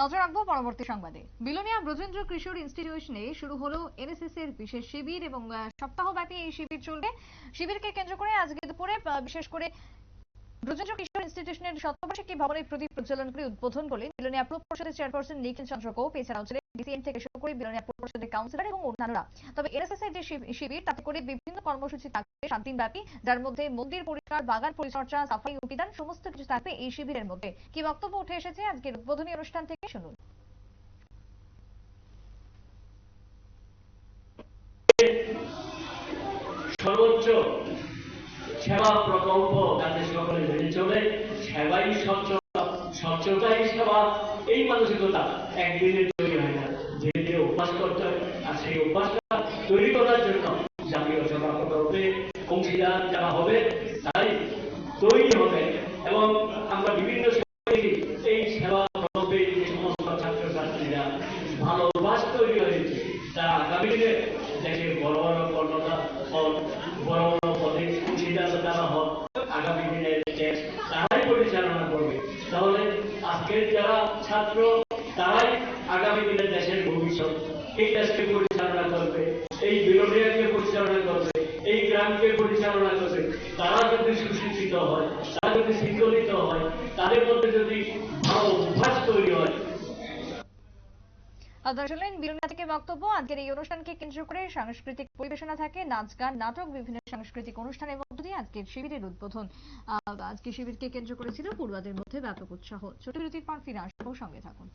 নজর রাখব পরবর্তী সংবাদে। বিলোনিয়া ব্রজেন্দ্র কিশোর ইনস্টিটিউশনে শুরু হলো এনএসএস এর বিশেষ শিবির এবং সপ্তাহব্যাপী এই শিবির চলবে। শিবিরকে কেন্দ্র করে আজকে দুপুরে বিশেষ করে ব্রজেন্দ্র কিশোর ইনস্টিটিউশনের শতবার্ষিকী ভবনের প্রদীপ প্রজ্বলন করে উদ্বোধন করলেন বিলোনিয়া প্রোপ পরিষদের চেয়ারপারসন নিখিল চন্দ্র কোপ এছাড়াও ডিসিএন থেকে শুরু করে বিলোনিয়া পূর্ব পরিষদের কাউন্সিলর এবং অন্যান্যরা। তবে এনএসএস এর যে শিবির, তাতে করে বিভিন্ন কর্মসূচি থাকবে সাত দিন ব্যাপী যার মধ্যে মন্দির পরিষ্কার, বাগান পরিচর্যা, সাফাই অভিযান, সমস্ত কিছু থাকবে এই শিবিরের মধ্যে। কি বক্তব্য উঠে এসেছে আজকের উদ্বোধনী অনুষ্ঠান থেকে শুনুন। সর্বোচ্চ সেবা প্রকল্প যাতে সকলে মেনে চলে, সেবাই স্বচ্ছতা স্বচ্ছতাই সেবা, এই মানসিকতা একদিনে তৈরি হয় না ধীরে ধীরে অভ্যাস করতে আর সেই অভ্যাসটা তৈরি করার জন্য জাতীয় সেবা প্রকল্পে অংশীদার যারা হবে তাই তৈরি হবে। এবং আমরা বিভিন্ন এই সেবা প্রকল্পে যে সমস্ত ছাত্রছাত্রীরা ভালো অভ্যাস তৈরি হয়েছে, তারা আগামী দিনে দেশের বড় বড় কর্মতা হন বড় বড় পদে অংশীদার যারা হন আগামী দিনে দেশ তারাই পরিচালনা করবে। তাহলে আজকের যারা ছাত্র, তারাই আগামী দিনে দেশের ভবিষ্যৎ এই দেশকে পরিচালনা করবে, এই বিরোধীকে পরিচালনা করবে, এই গ্রামকে পরিচালনা করবে। তারা যদি সুশিক্ষিত হয়, তারা যদি শৃঙ্খলিত হয়, তাদের মধ্যে যদি ভালো অভ্যাস তৈরি হয়। থেকে বক্তব্য। আজকের এই অনুষ্ঠানকে কেন্দ্র করে সাংস্কৃতিক পরিবেশনা থাকে, নাচ, গান, নাটক, বিভিন্ন সাংস্কৃতিক অনুষ্ঠানের মধ্য দিয়ে আজকের শিবিরের উদ্বোধন। আজকে শিবিরকে কেন্দ্র করেছিল পড়ুয়াদের মধ্যে ব্যাপক উৎসাহ। ছোট বিরতির পর ফিরে আসব সঙ্গে থাকুন।